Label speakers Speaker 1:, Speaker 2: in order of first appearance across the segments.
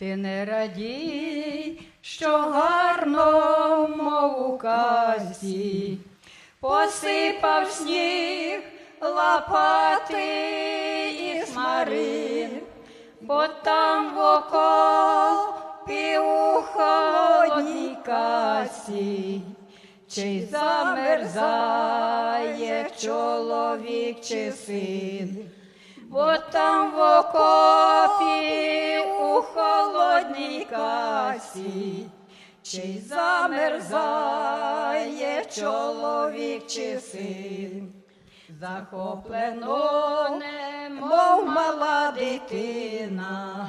Speaker 1: Ти не радій, що гарно, мов у казці, посипав сніг, лопати і смарин, бо там в окопі у холодній касі, чи замерзає чоловік чи син. Бо там в окопі у холодній касі, чи замерзає чоловік чи син, захоплено, немов мала дитина,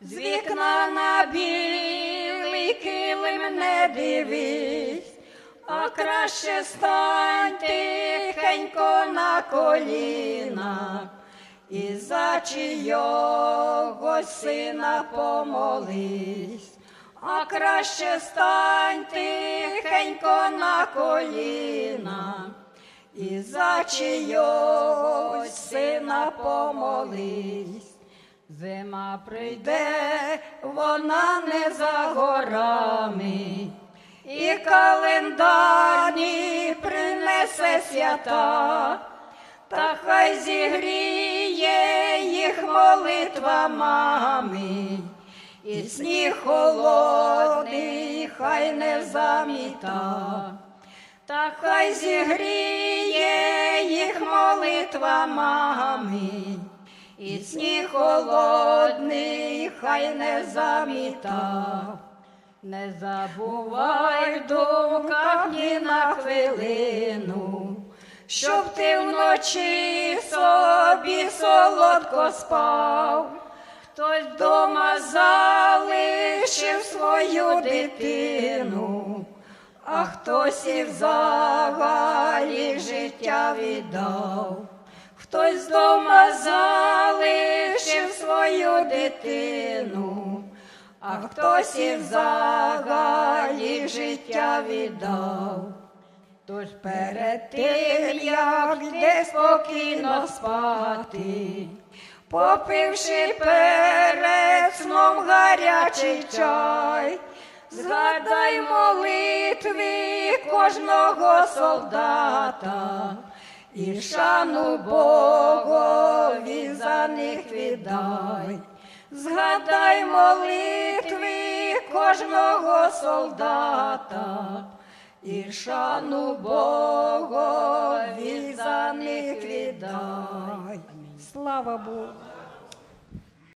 Speaker 1: з вікна на білий килим не дивись, а краще стань тихенько на коліна. І за чийогось сина помолись, а краще стань тихенько на коліна, і за чийогось сина помолись. Зима прийде, вона не за горами, і календарні принесе свята. Та хай зігріє їх молитва мами, і сніг холодний, хай не заміта, та хай зігріє їх молитва мами, і сніг холодний, хай не заміта. Не забувай в думках ні на хвилину, щоб ти вночі собі солодко спав, хтось вдома залишив свою дитину, а хтось і взагалі життя віддав, хтось вдома залишив свою дитину. А хтось і взагалі життя віддав. Тож перед тим, як йде спокійно спати, попивши перед сном гарячий чай, згадай молитви кожного солдата і шану Богові за них віддай. Згадай молитви кожного солдата і шану Богові за них віддай. Слава Богу.